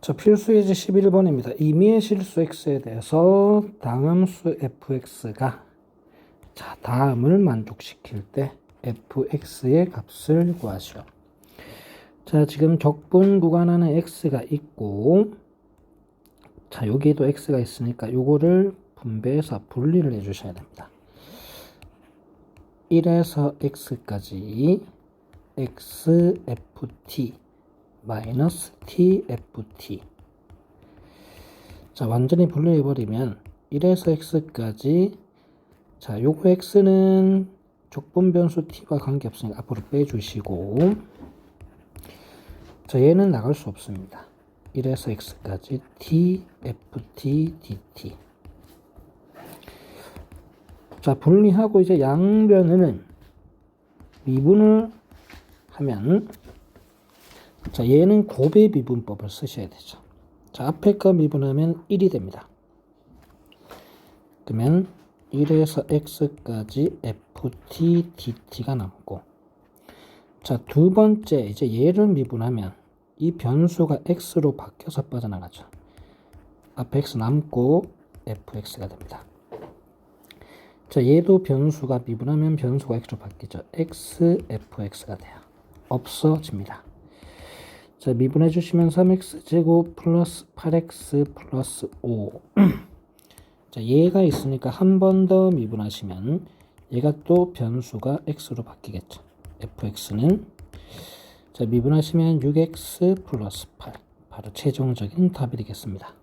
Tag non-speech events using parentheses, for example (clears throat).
자, 필수 예제 11번입니다. 임의의 실수 x에 대해서 다음수 fx가 자, 다음을 만족시킬 때 fx의 값을 구하시오. 자, 지금 적분 구간 안에 x가 있고 자, 여기에도 x가 있으니까 요거를 분배해서 분리를 해 주셔야 됩니다. 1에서 x까지 xft 마이너스 tft 자 완전히 분리해버리면 1에서 x까지. 자 요거 x는 적분 변수 t와 관계없으니까 앞으로 빼주시고. 자 얘는 나갈 수 없습니다. 1에서 x까지 tft dt 자 분리하고 이제 양변에는 미분을 하면 자 얘는 곱의 미분법을 쓰셔야 되죠 자 앞에 거 미분하면 1이 됩니다 그러면 1에서 x까지 ft dt가 남고 자 두 번째 이제 얘를 미분하면 이 변수가 x로 바뀌어서 빠져나가죠 앞에 x 남고 fx가 됩니다 자, 얘도 변수가 미분하면 변수가 x로 바뀌죠. x, fx가 돼요. 없어집니다. 자, 미분해 주시면 3x 제곱 플러스 8x 플러스 5. (clears throat) 자, 얘가 있으니까 한 번 더 미분하시면 얘가 또 변수가 x로 바뀌겠죠. fx는 자, 미분하시면 6x 플러스 8. 바로 최종적인 답이 되겠습니다.